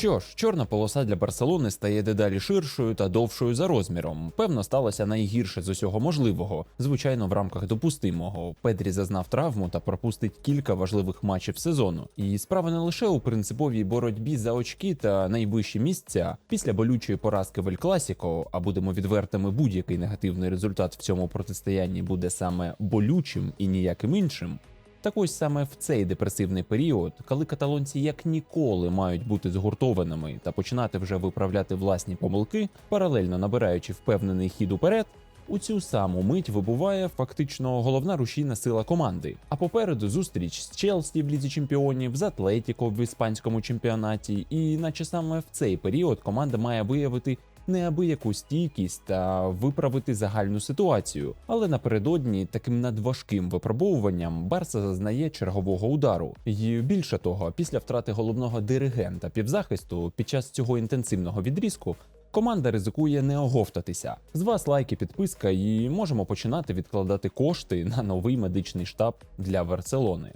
Що ж, чорна полоса для Барселони стає дедалі ширшою та довшою за розміром. Певно, сталося найгірше з усього можливого, звичайно, в рамках допустимого. Педрі зазнав травму та пропустить кілька важливих матчів сезону. І справа не лише у принциповій боротьбі за очки та найвищі місця. Після болючої поразки в Класіко, а будемо відвертими, будь-який негативний результат в цьому протистоянні буде саме болючим і ніяким іншим. Так ось саме в цей депресивний період, коли каталонці як ніколи мають бути згуртованими та починати вже виправляти власні помилки, паралельно набираючи впевнений хід уперед. У цю саму мить вибуває фактично головна рушійна сила команди. А попереду зустріч з Челсі в лізі чемпіонів, з Атлетіко в іспанському чемпіонаті, і наче саме в цей період команда має виявити неабияку стійкість та виправити загальну ситуацію. Але напередодні таким надважким випробовуванням Барса зазнає чергового удару. І більше того, після втрати головного диригента півзахисту під час цього інтенсивного відрізку. Команда ризикує не оговтатися. З вас лайки, підписка, і можемо починати відкладати кошти на новий медичний штаб для Барселони.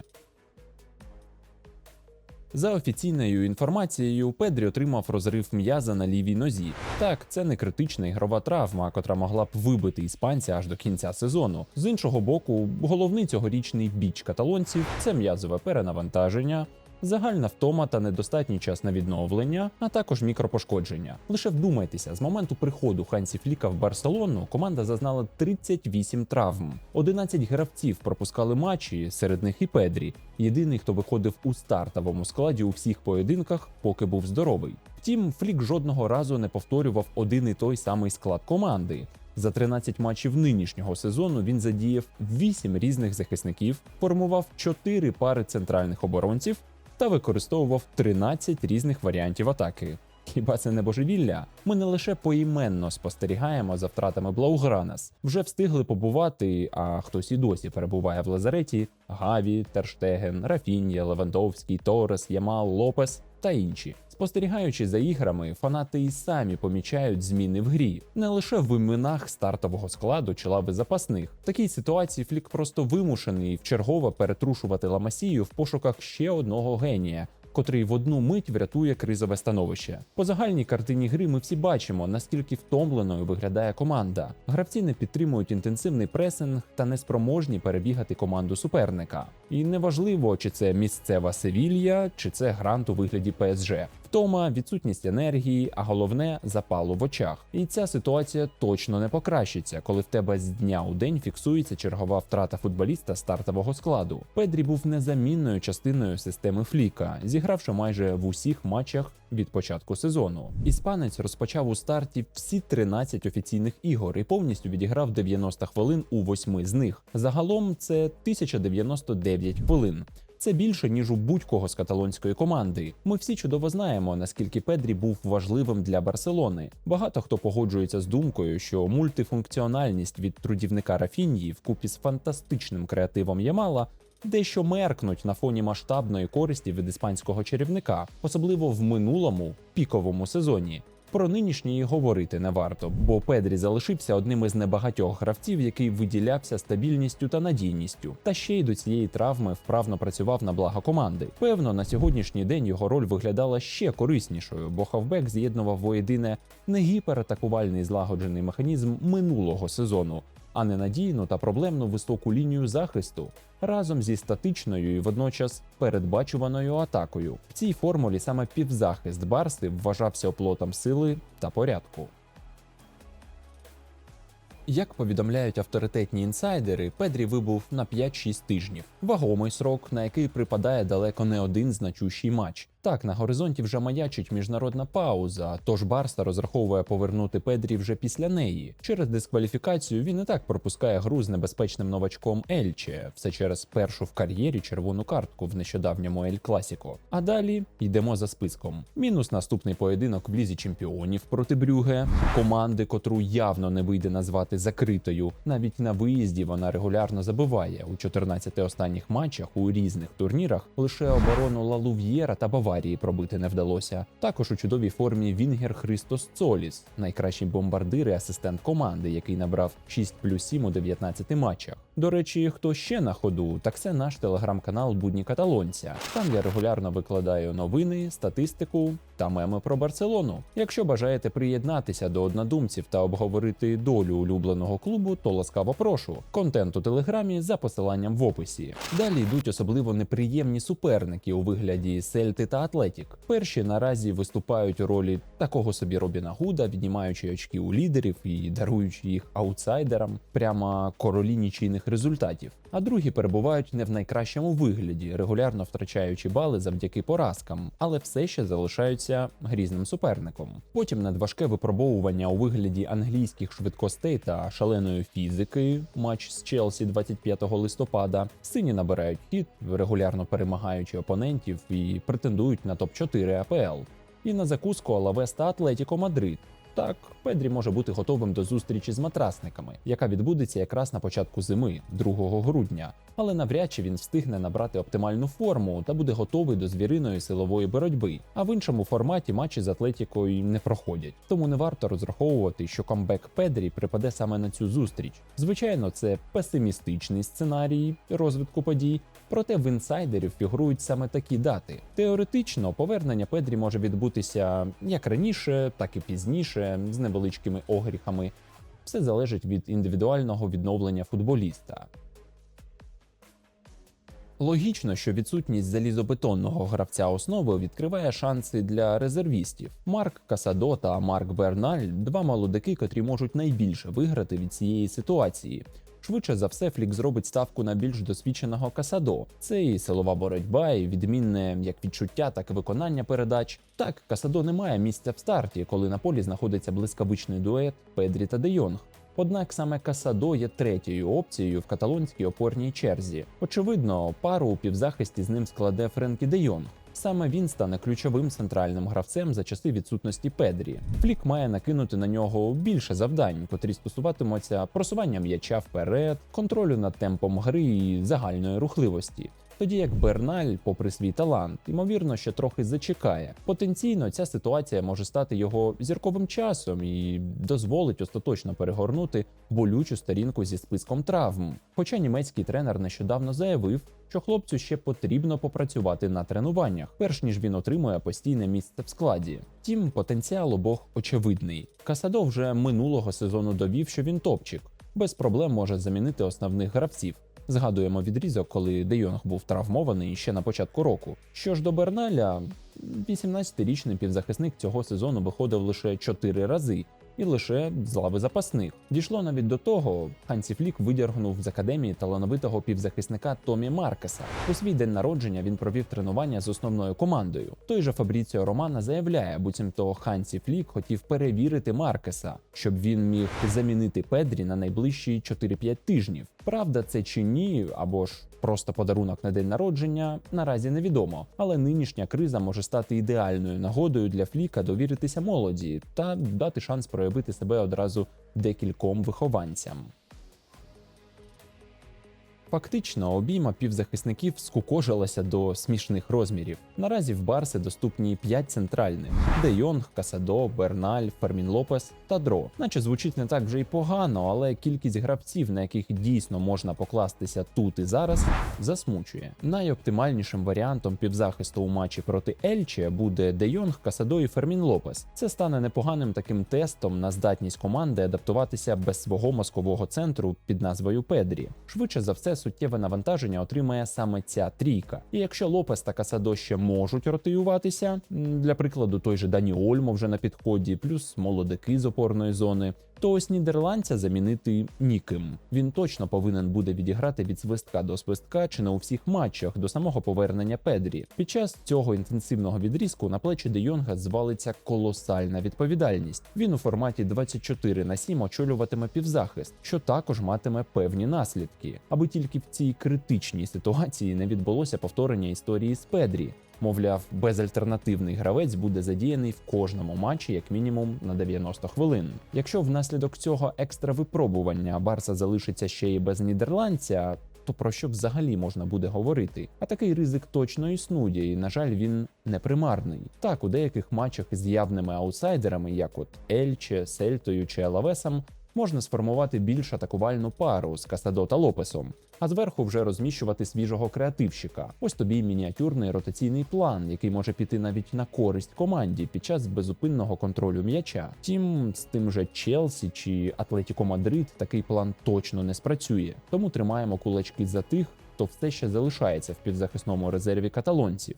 За офіційною інформацією, Педрі отримав розрив м'яза на лівій нозі. Так, це не критична ігрова травма, котра могла б вибити іспанця аж до кінця сезону. З іншого боку, головний цьогорічний біч каталонців це м'язове перенавантаження. Загальна втома та недостатній час на відновлення, а також мікропошкодження. Лише вдумайтеся, з моменту приходу Хансі Фліка в Барселону команда зазнала 38 травм. 11 гравців пропускали матчі, серед них і Педрі. Єдиний, хто виходив у стартовому складі у всіх поєдинках, поки був здоровий. Втім, Флік жодного разу не повторював один і той самий склад команди. За 13 матчів нинішнього сезону він задіяв 8 різних захисників, формував 4 пари центральних оборонців та використовував 13 різних варіантів атаки. Хіба це не божевілля? Ми не лише поіменно спостерігаємо за втратами Блаугранас. Вже встигли побувати, а хтось і досі перебуває в лазареті: Гаві, Терштеген, Рафінія, Левандовський, Торес, Ямал, Лопес та інші. Спостерігаючи за іграми, фанати і самі помічають зміни в грі, не лише в іменах стартового складу чи лави запасних. В такій ситуації Флік просто вимушений вчергово перетрушувати Ламасію в пошуках ще одного генія. Котрий в одну мить врятує кризове становище. По загальній картині гри ми всі бачимо, наскільки втомленою виглядає команда. Гравці не підтримують інтенсивний пресинг та неспроможні перебігати команду суперника. І неважливо, чи це місцева Севілья, чи це грант у вигляді ПСЖ. Втома, відсутність енергії, а головне запалу в очах. І ця ситуація точно не покращиться, коли в тебе з дня у день фіксується чергова втрата футболіста стартового складу. Педрі був незамінною частиною системи Фліка, зігравши майже в усіх матчах від початку сезону. Іспанець розпочав у старті всі 13 офіційних ігор і повністю відіграв 90 хвилин у восьми з них. Загалом це 1099 хвилин. Це більше ніж у будь-кого з каталонської команди. Ми всі чудово знаємо, наскільки Педрі був важливим для Барселони. Багато хто погоджується з думкою, що мультифункціональність від трудівника Рафінії вкупі з фантастичним креативом Ямала. Дещо меркнуть на фоні масштабної користі від іспанського чарівника, особливо в минулому піковому сезоні. Про нинішній говорити не варто, бо Педрі залишився одним із небагатьох гравців, який виділявся стабільністю та надійністю. Та ще й до цієї травми вправно працював на благо команди. Певно, на сьогоднішній день його роль виглядала ще кориснішою, бо хавбек з'єднував воєдине не гіператакувальний злагоджений механізм минулого сезону, а ненадійну та проблемну високу лінію захисту разом зі статичною і водночас передбачуваною атакою. В цій формулі саме півзахист Барси вважався оплотом сили та порядку. Як повідомляють авторитетні інсайдери, Педрі вибув на 5-6 тижнів. Вагомий срок, на який припадає далеко не один значущий матч. Так, на горизонті вже маячить міжнародна пауза, тож Барса розраховує повернути Педрі вже після неї. Через дискваліфікацію він і так пропускає гру з небезпечним новачком Ельче, все через першу в кар'єрі червону картку в нещодавньому Ель Класіко. А далі йдемо за списком. Мінус наступний поєдинок в лізі чемпіонів проти Брюге, команди, котру явно не вийде назвати закритою. Навіть на виїзді вона регулярно забиває у 14 останніх матчах у різних турнірах. Лише оборону Лалув'єра та Баварії пробити не вдалося. Також у чудовій формі Вінгер Христос Цоліс, найкращий бомбардир і асистент команди, який набрав 6 плюс 7 у 19 матчах. До речі, хто ще на ходу, так це наш телеграм-канал Будні Каталонця. Там я регулярно викладаю новини, статистику та меми про Барселону. Якщо бажаєте приєднатися до однодумців та обговорити долю улюбленого клубу, то ласкаво прошу. Контент у телеграмі за посиланням в описі. Далі йдуть особливо неприємні суперники у вигляді Сельти та Атлетік. Перші наразі виступають у ролі такого собі Робіна Гуда, віднімаючи очки у лідерів і даруючи їх аутсайдерам, прямо королі нічийних результатів. А другі перебувають не в найкращому вигляді, регулярно втрачаючи бали завдяки поразкам, але все ще залишаються грізним суперником. Потім надважке випробовування у вигляді англійських швидкостей та шаленої фізики. Матч з Челсі 25 листопада. Сині набирають хід, регулярно перемагаючи опонентів і претендують на топ 4 АПЛ. І на закуску Алавес та Атлетіко Мадрид. Так, Педрі може бути готовим до зустрічі з матрасниками, яка відбудеться якраз на початку зими, 2 грудня. Але навряд чи він встигне набрати оптимальну форму та буде готовий до звіриної силової боротьби. А в іншому форматі матчі з Атлетікою не проходять. Тому не варто розраховувати, що камбек Педрі припаде саме на цю зустріч. Звичайно, це песимістичний сценарій розвитку подій, проте в інсайдерів фігурують саме такі дати. Теоретично повернення Педрі може відбутися як раніше, так і пізніше, з невеличкими огріхами. Все залежить від індивідуального відновлення футболіста. Логічно, що відсутність залізобетонного гравця основи відкриває шанси для резервістів. Марк Касадо та Марк Берналь два молодики, котрі можуть найбільше виграти від цієї ситуації. Швидше за все, Флік зробить ставку на більш досвідченого Касадо. Це і силова боротьба, і відмінне як відчуття, так і виконання передач. Так, Касадо не має місця в старті, коли на полі знаходиться блискавичний дует Педрі та Де Йонг. Однак саме Касадо є третьою опцією в каталонській опорній черзі. Очевидно, пару у півзахисті з ним складе Френкі Де. Саме він стане ключовим центральним гравцем за часи відсутності Педрі. Флік має накинути на нього більше завдань, котрі стосуватимуться просування м'яча вперед, контролю над темпом гри і загальної рухливості. Тоді як Берналь, попри свій талант, ймовірно, ще трохи зачекає. Потенційно ця ситуація може стати його зірковим часом і дозволить остаточно перегорнути болючу сторінку зі списком травм. Хоча німецький тренер нещодавно заявив, що хлопцю ще потрібно попрацювати на тренуваннях, перш ніж він отримує постійне місце в складі. Втім, потенціал обох очевидний. Касадо вже минулого сезону довів, що він топчик, без проблем може замінити основних гравців. Згадуємо відрізок, коли Де Йонг був травмований ще на початку року. Що ж до Берналя, 18-річний півзахисник цього сезону виходив лише 4 рази. І лише з лави запасних дійшло навіть до того, Хансі Флік видергнув з академії талановитого півзахисника Томі Маркеса. У свій день народження він провів тренування з основною командою. Той же Фабріціо Романа заявляє, буцімто Хансі Флік хотів перевірити Маркеса, щоб він міг замінити Педрі на найближчі 4-5 тижнів. Правда, це чи ні, або ж просто подарунок на день народження, наразі невідомо. Але нинішня криза може стати ідеальною нагодою для Фліка довіритися молоді та дати шанс проявити себе одразу декільком вихованцям. Фактично, обійма півзахисників скукожилася до смішних розмірів. Наразі в Барси доступні 5 центральних: Де Йонг, Касадо, Берналь, Фермін Лопес та Дро. Наче звучить не так вже й погано, але кількість гравців, на яких дійсно можна покластися тут і зараз, засмучує. Найоптимальнішим варіантом півзахисту у матчі проти Ельче буде Де Йонг, Касадо і Фермін Лопес. Це стане непоганим таким тестом на здатність команди адаптуватися без свого мозкового центру під назвою Педрі. Швидше за все, суттєве навантаження отримає саме ця трійка. І якщо Лопес та Касадо ще можуть ротиюватися, для прикладу, той же Дані Ольмо вже на підході, плюс молодики з опорної зони, то ось нідерландця замінити ніким. Він точно повинен буде відіграти від свистка до свистка чи не у всіх матчах до самого повернення Педрі. Під час цього інтенсивного відрізку на плечі Де Йонга звалиться колосальна відповідальність. Він у форматі 24 на 7 очолюватиме півзахист, що також матиме певні наслідки, аби тільки в цій критичній ситуації не відбулося повторення історії з Педрі. Мовляв, безальтернативний гравець буде задіяний в кожному матчі як мінімум на 90 хвилин. Якщо внаслідок цього екстра випробування Барса залишиться ще й без нідерландця, то про що взагалі можна буде говорити? А такий ризик точно існує, і на жаль, він не примарний. Так, у деяких матчах з явними аутсайдерами, як от Ельче, Сельтою чи Елавесом, можна сформувати більш атакувальну пару з Кастадо та Лопесом, а зверху вже розміщувати свіжого креативщика. Ось тобі мініатюрний ротаційний план, який може піти навіть на користь команді під час безупинного контролю м'яча. Втім, з тим же Челсі чи Атлетіко Мадрид такий план точно не спрацює. Тому тримаємо кулачки за тих, хто все ще залишається в підзахисному резерві каталонців.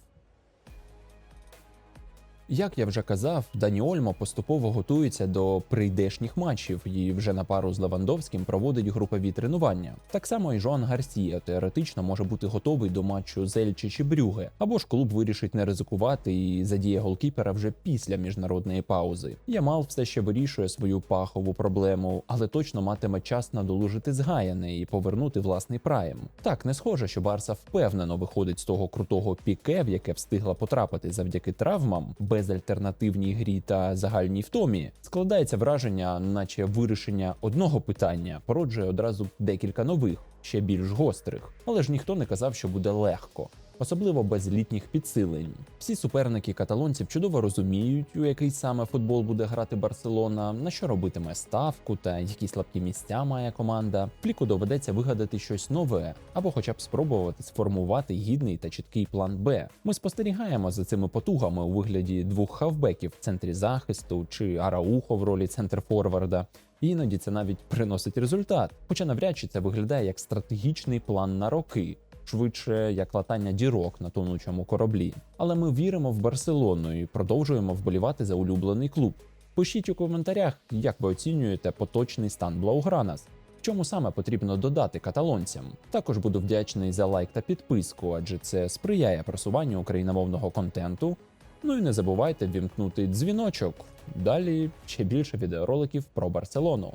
Як я вже казав, Дані Ольмо поступово готується до прийдешніх матчів і вже на пару з Левандовським проводить групові тренування. Так само і Жоан Гарсія теоретично може бути готовий до матчу з Ельчі чи Брюге, або ж клуб вирішить не ризикувати і задіє голкіпера вже після міжнародної паузи. Ямал все ще вирішує свою пахову проблему, але точно матиме час надолужити згаяне і повернути власний прайм. Так не схоже, що Барса впевнено виходить з того крутого піке, в яке встигла потрапити завдяки травмам, безальтернативній грі та загальній втомі. Складається враження, наче вирішення одного питання породжує одразу декілька нових, ще більш гострих. Але ж ніхто не казав, що буде легко. Особливо без літніх підсилень. Всі суперники каталонців чудово розуміють, у який саме футбол буде грати Барселона, на що робитиме ставку та які слабкі місця має команда. Пліку доведеться вигадати щось нове, або хоча б спробувати сформувати гідний та чіткий план Б. Ми спостерігаємо за цими потугами у вигляді двох хавбеків в центрі захисту чи Араухо в ролі центрфорварда. І Іноді це навіть приносить результат, хоча навряд чи це виглядає як стратегічний план на роки швидше як латання дірок на тонучому кораблі. Але ми віримо в Барселону і продовжуємо вболівати за улюблений клуб. Пишіть у коментарях, як ви оцінюєте поточний стан Блаугранас. Чому саме потрібно додати каталонцям? Також буду вдячний за лайк та підписку, адже це сприяє просуванню україномовного контенту. Ну і не забувайте ввімкнути дзвіночок. Далі ще більше відеороликів про Барселону.